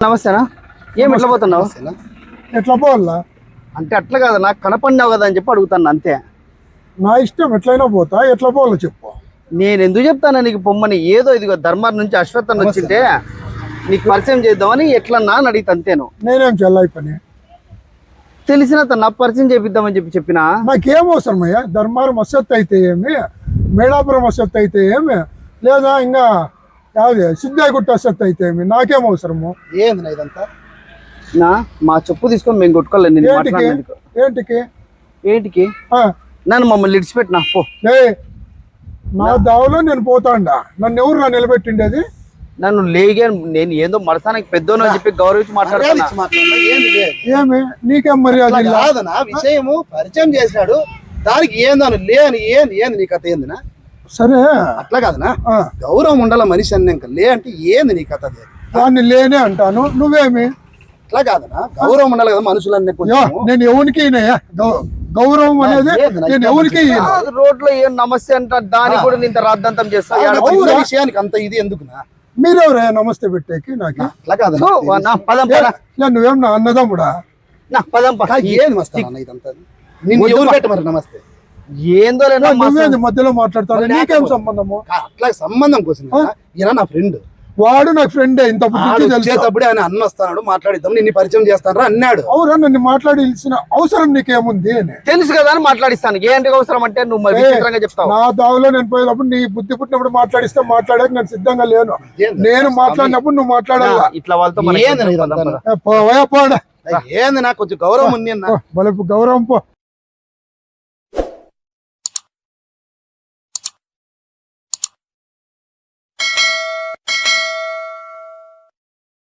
నమస్తేనా? ఏం ఎట్లా పోతున్నావు? ఎట్లా పోవాలా? అంటే అట్లా కాదు నాకు కనపడినావు కదా అని చెప్పి అడుగుతాను అంతే. నా ఇష్టం ఎట్లయినా పోతా ఎట్లా పోవాలో చెప్పు. నేను ఎందుకు చెప్తాను నీకు పొమ్మని? ఏదో ఇదిగో ధర్మార్ నుంచి అశ్వత్థన్ వచ్చింటే నీకు పరిచయం చేద్దామని ఎట్లన్నా అని అడిగితే అంతేను నేనేం చెల్లాయి పని? తెలిసిన నాకు పరిచయం చేపిద్దామని చెప్పి చెప్పినా? నాకేం అవసరం అయ్యా ధర్మారం వసత్ అయితే ఏమి? మేడాపురం వసత్ అయితే ఏమి? లేదా ఇంకా యాది సిద్ధాయిగుట్ట వసత్ అయితే ఏమి నాకేం అవసరము ఏంది ఇదంతా నా మా చెప్పు తీసుకొని మేము కొట్టుకోలేదు నేను ఏంటికి ఏంటికి ఏంటికి ఆ, నన్ను మమ్మల్ని ఇడిచిపెట్టినా పో లే నా దావలో నేను పోతాండా నన్ను ఎవరు నా నిలబెట్టిండేది నన్ను లేగే నేను ఏందో మరసానికి పెద్దోను అని చెప్పి గౌరవించి మాట్లాడుతున్నా? ఏంది? ఏమి నీకేం మర్యాద అట్లా? కాదనా విషయము పరిచయం చేసినాడు దానికి ఏందని లేని ఏంది ఏంది నీ కథ ఏందినా సరే. అట్లా కాదనా? ఆ, గౌరవం ఉండాల మనిషి అన్నాక లే అంటే ఏంది నీ కథ అది? దాన్ని లేనే అంటాను. నువ్వేమి? అట్లా కాదనా? గౌరవం ఉండాలి కదా మనుషులన్నీ యో, కొంచెం నేను ఎవరికి గౌరవం అనేది నేను ఎవరికి? కాదు, రోడ్లో ఏం నమస్తే అంట దానికి కూడా ఇంత రాద్దంతం చేస్తా. ఏడ ఆ, పోయి- ఊర విషయానికి అంత ఇది ఎందుకునా? మీరెవరే? నమస్తే పెట్టేకి నాకు. అట్లా కాదనా? ఓ, నా పదం పద. లే, నువ్వేం నా అన్నదమ్ముడా? నా పదం ఏంది మస్తానా ఇదంతా? నిన్ను ఎవరు పెట్టమరు నమస్తే? ఏందో లే, లేనా నువ్వేంది మధ్యలో మాట్లాడతావు మరి నీకేం సంబంధము? అట్లా సంబంధం కోసం. ఈయన నా ఫ్రెండ్ వాడు నాకు ఫ్రెండే ఇంత వచ్చేటప్పుడే ఆయన అన్న వస్తాడు మాట్లాడిద్దాం నిన్ను పరిచయం చేస్తాను అన్నాడు. అవురా నన్ను మాట్లాడిల్సిన అవసరం నీకేముంది అని. తెలుసు కదా అని మాట్లాడిస్తాను. ఏంటి అవసరం అంటే నువ్వు విచిత్రంగా చెప్తావు. నా దావలో నేను పోయేటప్పుడు నీ బుద్ధి పుట్టినప్పుడు మాట్లాడిస్తే మాట్లాడక నేను సిద్ధంగా లేను? నేను మాట్లాడినప్పుడు నువ్వు మాట్లాడాలా? ఇట్లా వాళ్ళతో ఏంది నాకు కొంచెం గౌరవం ఉంది అన్న. గౌరవం పో.